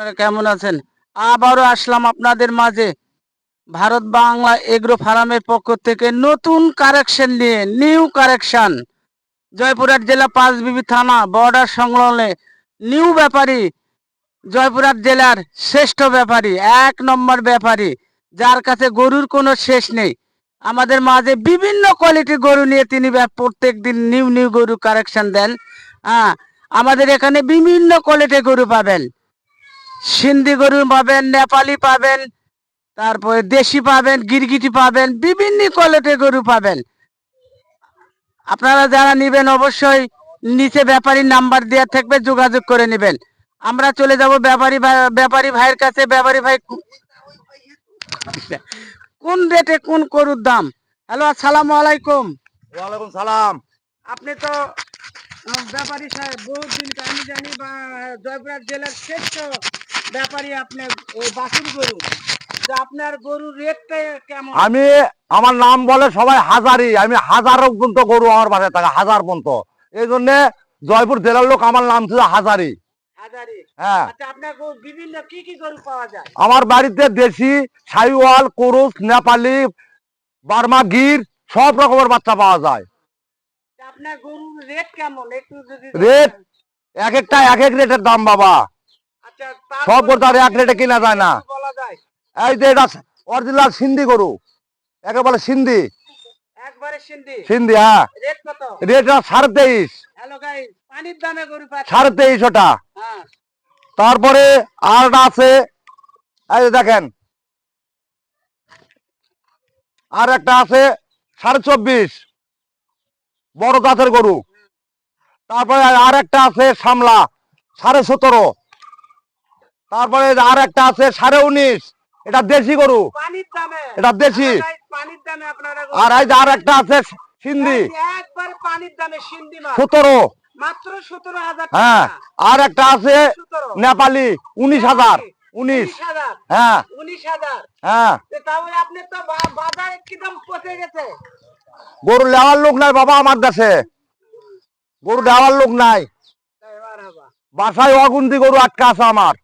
আপনারা কেমন আছেন? আবারও আসলাম আপনাদের মাঝে ভারত বাংলা এগ্রো ফার্মের পক্ষ থেকে নতুন কারেকশন নিয়ে, নিউ কারেকশন। জয়পুরহাট জেলা পাঁচবিবি থানা, বর্ডার সংলগ্নে নিউ ব্যাপারী। জয়পুরহাট জেলার শ্রেষ্ঠ ব্যাপারী, এক নম্বর ব্যাপারী, যার কাছে গরুর কোনো শেষ নেই। আমাদের মাঝে বিভিন্ন কোয়ালিটির গরু নিয়ে তিনি প্রত্যেক দিন নিউ নিউ গরু কারেকশন দেন। হ্যাঁ আমাদের এখানে বিভিন্ন কোয়ালিটির গরু পাবেন। সিন্ধি গরু পাবেন নেপালি পাবেন তারপরে দেশি পাবেন গিরগিটি পাবেন বিভিন্ন কোয়ালিটির গরু পাবেন। আপনারা যারা নেবেন অবশ্যই নিচে ব্যাপারীর নাম্বার দেওয়া থাকবে যোগাযোগ করে নেবেন। আমরা চলে যাব ব্যাপারী ভাই- ব্যাপারী ভাইয়ের কাছে। ব্যাপারী ভাই কোন রেটে কোন গরুর দাম? হ্যালো আসসালামু আলাইকুম। ওয়ালাইকুম সালাম। আপনি তো ব্যাপারী সাহেব বহুদিন আমি জানি বা জয়পুরহাট জেলার শ্রেষ্ঠ ব্যাপারী আপনি ওই বাসুর গরু। আপনার গরুর রেটটা কেমন? আমি আমার নাম বলে সবাই হাজারি আমি হাজার পর্যন্ত গরু আমার বাসায় থাকে হাজার পর্যন্ত। এই জন্য জয়পুর জেলার লোক আমার নাম ছিল হাজারি। হ্যাঁ। আচ্ছা আপনার গরু বিভিন্ন কি কি গরু পাওয়া যায়? আমার বাড়িতে দেশি সাইওয়াল কোরুস নেপালি বার্মা গির সব রকমের বাচ্চা পাওয়া যায়। তা আপনার গরুর রেট এক একটা এক এক রেটের দাম বাবা। সব গরু আর এক রেটে কিনা যায় না। এই যে এটা অরিজিনাল সিন্ধি গরু। একে বলে সিন্ধি। সিন্ধি হ্যাঁ। রেট সাড়ে তেইশ। সাড়ে তেইশ ওটা। হ্যাঁ। তারপরে আর আছে। এই দেখেন। আর একটা আছে সাড়ে চব্বিশ। বড় জাতের গরু। তারপরে আর একটা আছে সামলা সাড়ে সতেরো। তারপরে আর একটা আছে সাড়ে উনিশ। এটা দেশি গরু। এটা দেশি। আর এই যে আর একটা আছে সিন্ধি। সতেরো। হ্যাঁ আর একটা আছে নেপালি উনিশ হাজার উনিশ। হ্যাঁ। হ্যাঁ। গরু নেওয়ার লোক নাই বাবা আমার দেশে। গরু নেওয়ার লোক নাই। বাসায় অগুন্তি গরু আটকা আছে আমার।